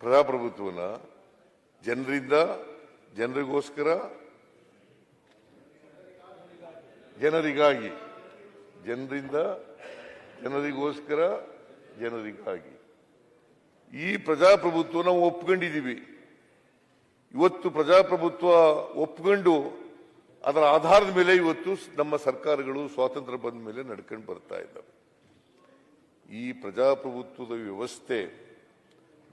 ಪ್ರಜಾಪ್ರಭುತ್ವನ ಜನರಿಂದ, ಜನರಿಗೋಸ್ಕರ, ಜನರಿಗಾಗಿ, ಜನರಿಂದ, ಜನರಿಗೋಸ್ಕರ, ಜನರಿಗಾಗಿ. ಈ ಪ್ರಜಾಪ್ರಭುತ್ವ ನಾವು ಒಪ್ಕೊಂಡಿದ್ದೀವಿ ಇವತ್ತು ಪ್ರಜಾಪ್ರಭುತ್ವ ಒಪ್ಕೊಂಡು ಅದರ ಆಧಾರದ ಮೇಲೆ ಇವತ್ತು ನಮ್ಮ ಸರ್ಕಾರಗಳು ಸ್ವಾತಂತ್ರ್ಯ ಬಂದ ಮೇಲೆ ನಡ್ಕೊಂಡು ಬರ್ತಾ ಇದ್ದಾವೆ. ಈ ಪ್ರಜಾಪ್ರಭುತ್ವದ ವ್ಯವಸ್ಥೆ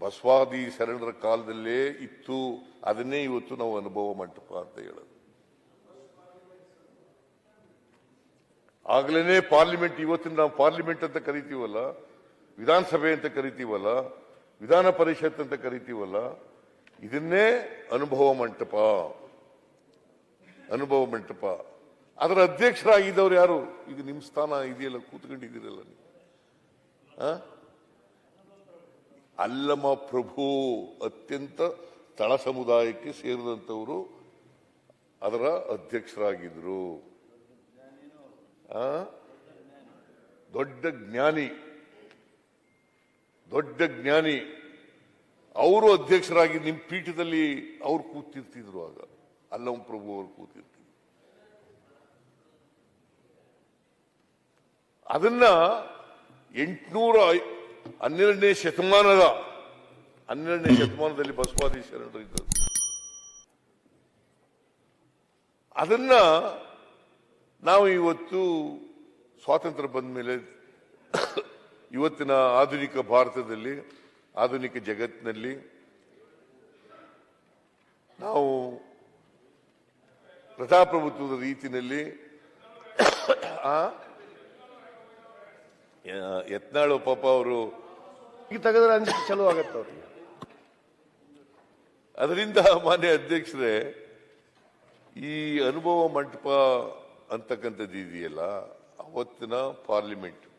ಬಸವಾದಿ ಶರಣರ ಕಾಲದಲ್ಲೇ ಇತ್ತು. ಅದನ್ನೇ ಇವತ್ತು ನಾವು ಅನುಭವ ಮಂಟಪ ಅಂತ ಹೇಳೋದು. ಆಗ್ಲೇನೆ ಪಾರ್ಲಿಮೆಂಟ್, ಇವತ್ತಿನ ನಾವು ಪಾರ್ಲಿಮೆಂಟ್ ಅಂತ ಕರಿತೀವಲ್ಲ, ವಿಧಾನಸಭೆ ಅಂತ ಕರಿತೀವಲ್ಲ, ವಿಧಾನ ಪರಿಷತ್ ಅಂತ ಕರಿತೀವಲ್ಲ, ಇದನ್ನೇ ಅನುಭವ ಮಂಟಪ. ಅನುಭವ ಮಂಟಪ. ಅದರ ಅಧ್ಯಕ್ಷರಾಗಿದ್ದವ್ರು ಯಾರು? ಈಗ ನಿಮ್ಮ ಸ್ಥಾನ ಇದೆಯಲ್ಲ, ಕೂತ್ಕೊಂಡಿದ್ದೀರಲ್ಲ ನೀವು? ಅಲ್ಲಮ ಪ್ರಭು ಅತ್ಯಂತ ತಳ ಸಮುದಾಯಕ್ಕೆ ಸೇರಿದಂಥವರು ಅದರ ಅಧ್ಯಕ್ಷರಾಗಿದ್ರು ಆ? ದೊಡ್ಡ ಜ್ಞಾನಿ. ದೊಡ್ಡ ಜ್ಞಾನಿ. ಅವರು ಅಧ್ಯಕ್ಷರಾಗಿ ನಿಮ್ಮ ಪೀಠದಲ್ಲಿ ಅವ್ರು ಕೂತಿರ್ತಿದ್ರು ಆಗ. ಅಲ್ಲಮ ಪ್ರಭು ಅವರು ಕೂತಿರ್ತಿದ್ರು. ಅದನ್ನ ಎಂಟುನೂರ ಹನ್ನೆರಡನೇ ಶತಮಾನದ, ಹನ್ನೆರಡನೇ ಶತಮಾನದಲ್ಲಿ ಬಸವಾದಿ ಶರಣರು ಇದ್ದರು ಅದನ್ನ ನಾವು ಇವತ್ತು ಸ್ವಾತಂತ್ರ್ಯ ಬಂದ ಮೇಲೆ, ಇವತ್ತಿನ ಆಧುನಿಕ ಭಾರತದಲ್ಲಿ, ಆಧುನಿಕ ಜಗತ್ತಿನಲ್ಲಿ ನಾವು ಪ್ರಜಾಪ್ರಭುತ್ವದ ರೀತಿಯಲ್ಲಿ ಯತ್ನಾಳು ಪಾಪ ಅವರು ತೆಗೆದ್ರೆ ಅಂಜಿಕೆ ಚಲೋ ಆಗತ್ತೆ ಅವ್ರಿಗೆ. ಅದರಿಂದ ಮಾನ್ಯ ಅಧ್ಯಕ್ಷರೇ, ಈ ಅನುಭವ ಮಂಟಪ ಅಂತಕ್ಕಂಥದ್ದು ಇದೆಯಲ್ಲ ಅವತ್ತಿನ ಪಾರ್ಲಿಮೆಂಟ್.